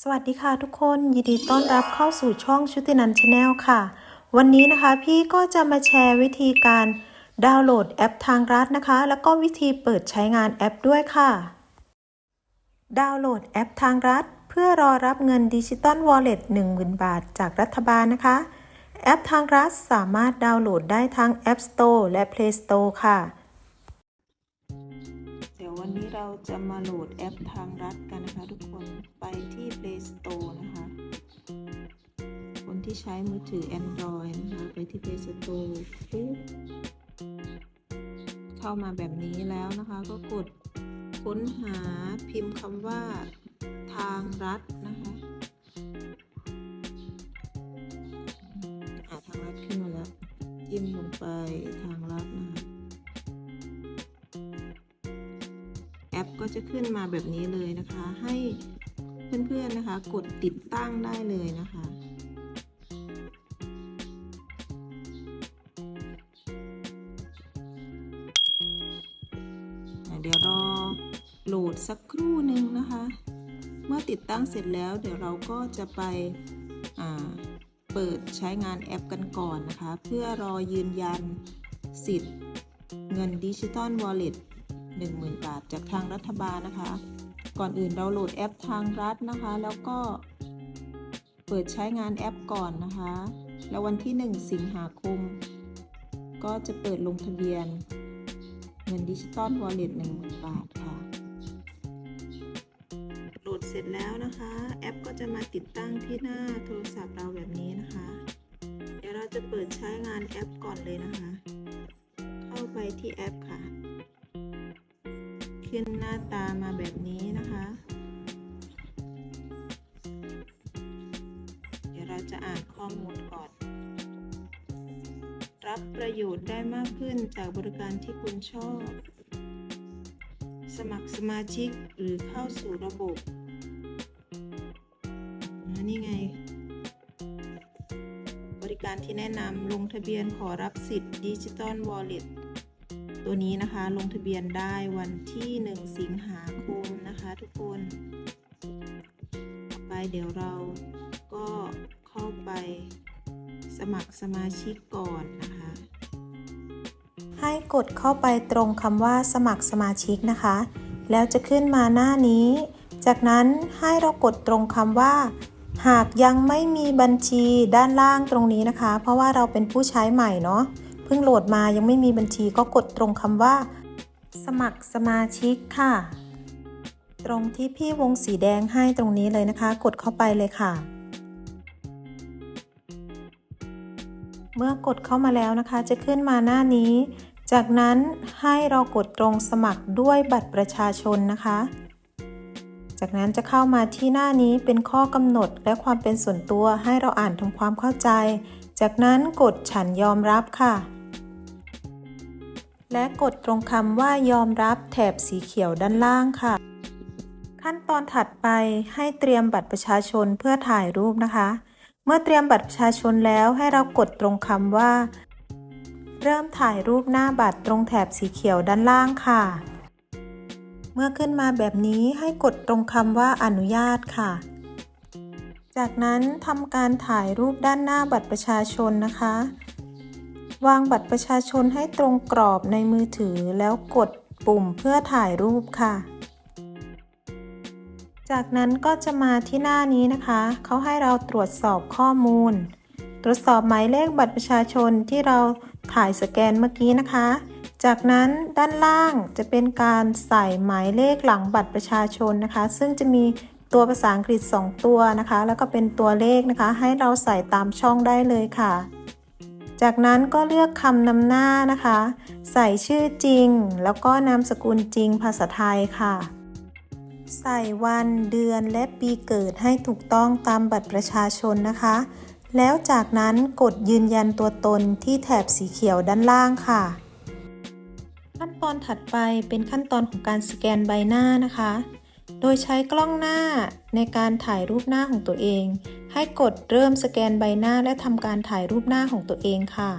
สวัสดีค่ะทุกคนยินดีต้อนรับเข้าสู่ช่องชุตินันชาแนลค่ะ วันนี้นะคะพี่ก็จะมาแชร์วิธีการดาวน์โหลดแอปทางรัฐนะคะ แล้วก็วิธีเปิดใช้งานแอปด้วยค่ะ ดาวน์โหลดแอปทางรัฐ เพื่อรอรับเงินดิจิตอลวอลเล็ต10,000 บาทจากรัฐบาลนะคะ แอปทางรัฐสามารถดาวน์โหลดได้ทั้ง App Store และ Play Store ค่ะ ยววันนี้เราจะมาโหลดแอปทางรัฐกันนะคะทุกคนไปที่ Play Store นะคะ คนที่ใช้มือถือ Android นะคะไปที่ Play Store ปุ๊บเข้ามาแบบนี้แล้วนะคะ ก็กดค้นหาพิมพ์คำว่าทางรัฐนะคะอ่าทางรัฐขึ้นมาแล้วจิ้มลงไปทาง แอปก็จะขึ้นมาแบบนี้เลยนะคะ ให้เพื่อนๆนะคะ กดติดตั้งได้เลยนะคะเดี๋ยวรอโหลดสักครู่หนึ่งนะคะ เมื่อติดตั้งเสร็จแล้วเดี๋ยวเราก็จะไปเปิดใช้งานแอปกันก่อนนะคะ เพื่อรอยืนยันสิทธิ์เงินดิจิตอลวอลเล็ต 10,000 บาทจากทางรัฐบาลนะคะ ก่อนอื่นเราโหลดแอปทางรัฐนะคะ แล้วก็เปิดใช้งานแอปก่อนนะคะ แล้ววันที่ 1 สิงหาคม ก็จะเปิดลงทะเบียน เงินดิจิตอลวอลเล็ต10,000 บาทค่ะ โหลดเสร็จแล้วนะคะ แอปก็จะมาติดตั้งที่หน้าโทรศัพท์เราแบบนี้นะคะ เดี๋ยวเราจะเปิดใช้งานแอปก่อนเลยนะคะ เข้าไปที่แอปค่ะ ขึ้นหน้าตามาแบบนี้นะคะ เดี๋ยวเราจะอ่านข้อมูลก่อน รับประโยชน์ได้มากขึ้นจากบริการที่คุณชอบ สมัครสมาชิกหรือเข้าสู่ระบบนี่ไง บริการที่แนะนำลงทะเบียนขอรับสิทธิ์ดิจิตอลวอลเล็ต ตัวนี้นะคะลงทะเบียนได้วันที่ 1 สิงหาคมนะคะทุกคนต่อไปเดี๋ยวเราก็เข้าไปสมัครสมาชิกก่อนนะคะ ให้กดเข้าไปตรงคำว่าสมัครสมาชิกนะคะ แล้วจะขึ้นมาหน้านี้ จากนั้นให้เรากดตรงคำว่า หากยังไม่มีบัญชีด้านล่างตรงนี้นะคะ เพราะว่าเราเป็นผู้ใช้ใหม่เนาะ พิ่งโหลดมายังไม่มีบัญชีก็กดตรงคำว่า สมัครสมาชิกค่ะ ตรงที่พี่วงสีแดงให้ตรงนี้เลยนะคะ กดเข้าไปเลยค่ะ เมื่อกดเข้ามาแล้วนะคะ จะขึ้นมาหน้านี้ จากนั้นให้เรากดตรงสมัครด้วยบัตรประชาชนนะคะจากนั้นจะเข้ามาที่หน้านี้เป็นข้อกำหนดและความเป็นส่วนตัวให้เราอ่านทำความเข้าใจ จากนั้นกดฉันยอมรับค่ะ และกดตรงคำว่ายอมรับแถบสีเขียวด้านล่างค่ะ ขั้นตอนถัดไปให้เตรียมบัตรประชาชนเพื่อถ่ายรูปนะคะ เมื่อเตรียมบัตรประชาชนแล้วให้เรากดตรงคำว่า เริ่มถ่ายรูปหน้าบัตรตรงแถบสีเขียวด้านล่างค่ะ เมื่อขึ้นมาแบบนี้ให้กดตรงคำว่าอนุญาตค่ะ จากนั้นทำการถ่ายรูปด้านหน้าบัตรประชาชนนะคะ วางบัตรประชาชนให้ตรงกรอบในมือถือแล้วกดปุ่มเพื่อถ่ายรูปค่ะ จากนั้นก็จะมาที่หน้านี้นะคะ เขาให้เราตรวจสอบข้อมูล ตรวจสอบหมายเลขบัตรประชาชนที่เราถ่ายสแกนเมื่อกี้นะคะ จากนั้นด้านล่างจะเป็นการใส่หมายเลขหลังบัตรประชาชนนะคะ ซึ่งจะมีตัวภาษาอังกฤษ 2 ตัวนะคะ แล้วก็เป็นตัวเลขนะคะ ให้เราใส่ตามช่องได้เลยค่ะ จากนั้นก็เลือกคำนำหน้านะคะ ใส่ชื่อจริง แล้วก็นามสกุลจริงภาษาไทยค่ะ ใส่วันเดือนและปีเกิดให้ถูกต้องตามบัตรประชาชนนะคะ แล้วจากนั้นกดยืนยันตัวตนที่แถบสีเขียวด้านล่างค่ะ ขั้นตอนถัดไปเป็นขั้นตอนของการสแกนใบหน้านะคะ โดยใช้กล้องหน้าในการถ่ายรูปหน้าของตัวเอง ให้กดเริ่มสแกนใบหน้าและทำการถ่ายรูปหน้าของตัวเองค่ะ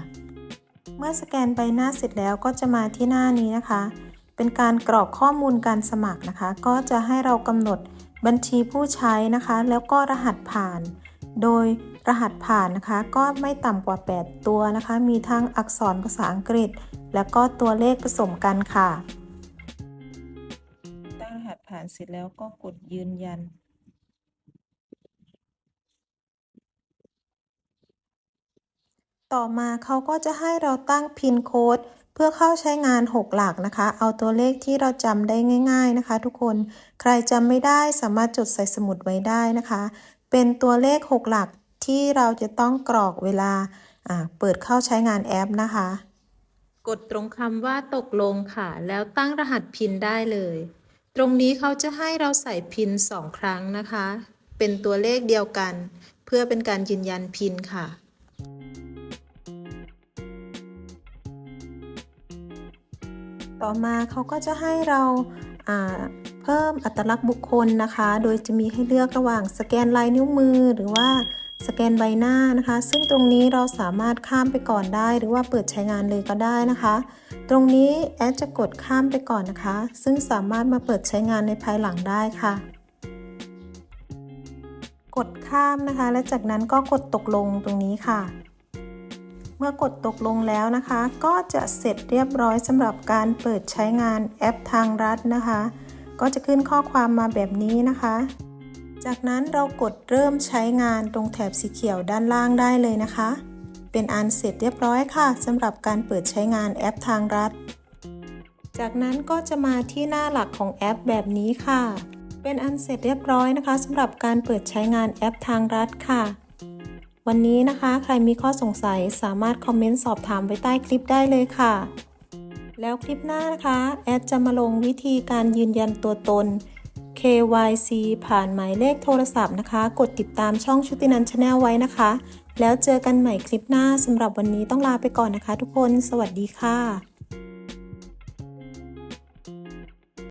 เมื่อสแกนใบหน้าเสร็จแล้วก็จะมาที่หน้านี้นะคะ เป็นการกรอกข้อมูลการสมัครนะคะ ก็จะให้เรากำหนดบัญชีผู้ใช้นะคะ แล้วก็รหัสผ่าน โดยรหัสผ่านนะคะ ก็ไม่ต่ำกว่า 8 ตัวนะคะ มีทั้งอักษรภาษาอังกฤษ แล้วก็ตัวเลขผสมกันค่ะ ผ่านเสร็จแล้วก็กดยืนยัน ต่อมาเขาก็จะให้เราตั้งพินโค้ดเพื่อเข้าใช้งาน 6 หลักนะคะ เอาตัวเลขที่เราจำได้ง่าย ๆนะคะ ทุกคน ใครจำไม่ได้สามารถจดใส่สมุดไว้ได้นะคะ เป็นตัวเลข 6 หลักที่เราจะต้องกรอกเวลาเปิดเข้าใช้งานแอปนะคะ กดตรงคำว่าตกลงค่ะ แล้วตั้งรหัสพินได้เลย ตรงนี้เขาจะให้เราใส่พินสองครั้งนะคะ เป็นตัวเลขเดียวกัน เพื่อเป็นการยืนยันพินค่ะ ต่อมาเขาก็จะให้เราเพิ่มอัตลักษณ์บุคคลนะคะ โดยจะมีให้เลือกระหว่างสแกนลายนิ้วมือหรือว่า สแกนใบหน้านะคะ ซึ่งตรงนี้เราสามารถข้ามไปก่อนได้ หรือว่าเปิดใช้งานเลยก็ได้นะคะ ตรงนี้แอดจะกดข้ามไปก่อนนะคะ ซึ่งสามารถมาเปิดใช้งานในภายหลังได้ค่ะ กดข้ามนะคะ และจากนั้นก็กดตกลงตรงนี้ค่ะ เมื่อกดตกลงแล้วนะคะ ก็จะเสร็จเรียบร้อยสำหรับการเปิดใช้งานแอปทางรัฐนะคะ ก็จะขึ้นข้อความมาแบบนี้นะคะ จากนั้นเรากดเริ่มใช้งานตรงแถบสีเขียวด้านล่างได้เลยนะคะ เป็นอันเสร็จเรียบร้อยค่ะสำหรับการเปิดใช้งานแอปทางรัฐ จากนั้นก็จะมาที่หน้าหลักของแอปแบบนี้ค่ะ เป็นอันเสร็จเรียบร้อยนะคะสำหรับการเปิดใช้งานแอปทางรัฐค่ะ วันนี้นะคะใครมีข้อสงสัยสามารถคอมเมนต์สอบถามไว้ใต้คลิปได้เลยค่ะ แล้วคลิปหน้านะคะ แอดจะมาลงวิธีการยืนยันตัวตน KYC ผ่านหมายเลขโทรศัพท์นะคะ กดติดตามช่องชุตินันชาแนลไว้นะคะ แล้วเจอกันใหม่คลิปหน้าสำหรับวันนี้ต้องลาไปก่อนนะคะทุกคน สวัสดีค่ะ